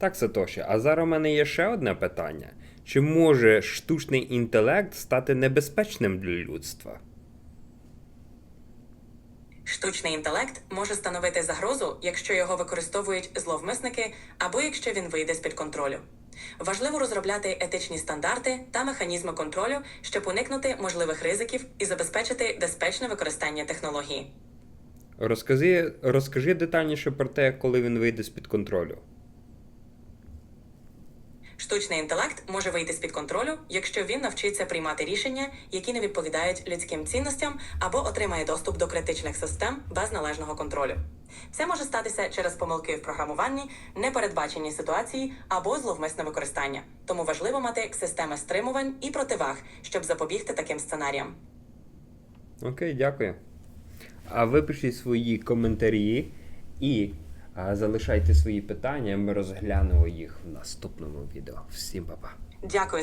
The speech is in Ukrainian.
Так, Сатоші, а зараз у мене є ще одне питання. Чи може штучний інтелект стати небезпечним для людства? Штучний інтелект може становити загрозу, якщо його використовують зловмисники або якщо він вийде з-під контролю. Важливо розробляти етичні стандарти та механізми контролю, щоб уникнути можливих ризиків і забезпечити безпечне використання технології. Розкажи, розкажи детальніше про те, коли він вийде з-під контролю. Штучний інтелект може вийти з-під контролю, якщо він навчиться приймати рішення, які не відповідають людським цінностям, або отримає доступ до критичних систем без належного контролю. Це може статися через помилки в програмуванні, непередбачені ситуації або зловмисне використання. Тому важливо мати системи стримувань і противаг, щоб запобігти таким сценаріям. Окей, дякую. А ви пишіть свої коментарі і залишайте свої питання, ми розглянемо їх в наступному відео. Всім па-па. Дякую.